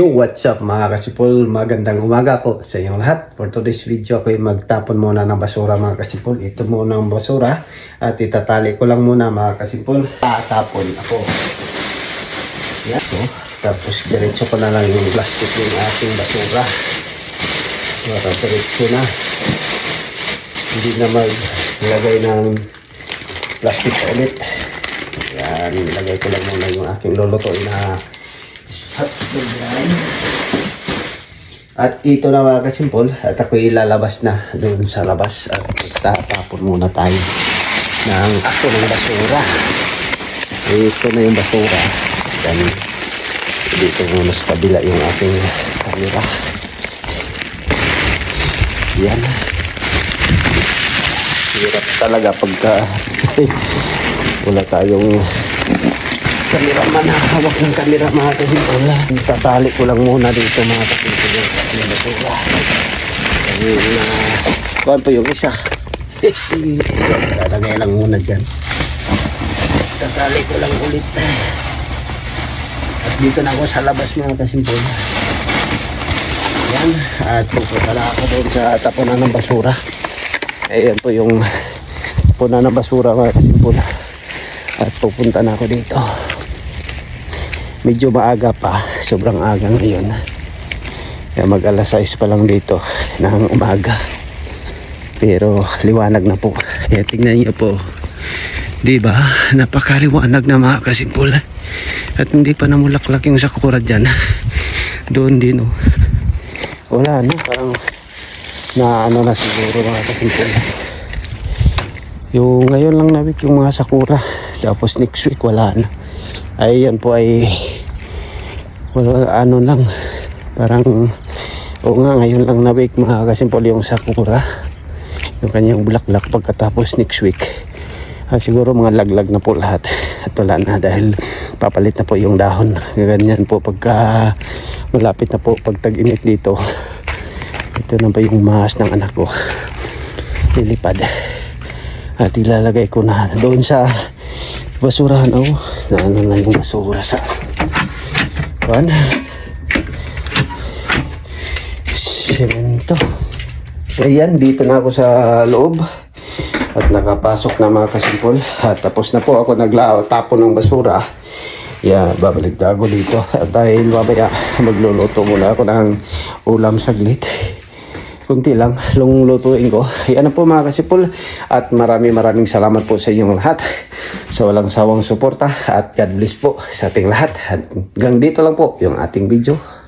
What's up mga kasipol? Magandang umaga po sa inyong lahat. For today's video ako ay magtapon muna ng basura mga kasipol. Ito muna ang basura at itatali ko lang muna mga kasipol. Tatapon ako. Yan. So, tapos diretso ko na lang yung plastic yung ating basura. Para diretso na. Hindi na maglagay ng plastic ulit. Yan, ilagay ko lang muna yung aking lulutuin na hotdog yan. At ito na mga kasimpol, at ako ilalabas na doon sa labas at tatapon muna tayo ng ako ng basura. Ito na yung basura. Then, dito muna sa kabila yung ating camera. Yan. Hirap talaga pagka wala tayong cameraman na hawak ng camera mga kasimpol. Tatali ko lang muna dito mga kasimpol yung basura. Ayun na. Kuhan po yung isa. Lalagay lang muna dyan. Tatali ko lang ulit. At dito na ako sa labas mga kasimpol. Yan. At pupunta na ako doon sa tapunan ng basura. Ayan po yung tapunan ng basura mga kasimpol. At pupunta na ako dito. Medyo maaga pa. Sobrang aga ngayon. Kaya mag alas 6 pa lang dito ng umaga. Pero liwanag na po. Kaya tingnan niyo po. Di ba? Napakaliwanag na mga kasimpul. At hindi pa namulaklak yung sakura dyan. Doon din oh. Wala no, parang na ano na siguro mga kasimpul. Yung ngayon lang na week yung mga sakura. Tapos next week wala na. Ay yan po ay wala ano lang. Parang o nga ngayon lang na week mga kasimpul yung sakura. Yung kanyang bulaklak pagkatapos next week. Ah, siguro mga laglag na po lahat. At wala na dahil papalit na po yung dahon. Ganyan po pagka malapit na po pag tag-init dito. Ito na ba yung mahas ng anak ko. Lilipad. At ilalagay ko na doon sa basurahan. Oh, na ano na yung basura sa... Kuan? Semento. Ayan, dito na ako sa loob. At nakapasok na mga kasimpol. At tapos na po ako naglao ng basura. Yeah, babalik na ako dito. At dahil mamaya magluluto muna ako ng ulam saglit. Kunti lang, lung lutuin ko. Yan na po mga kasipol. At marami maraming salamat po sa inyong lahat. Sa walang sawang suporta. At God bless po sa ating lahat. At hanggang dito lang po yung ating video.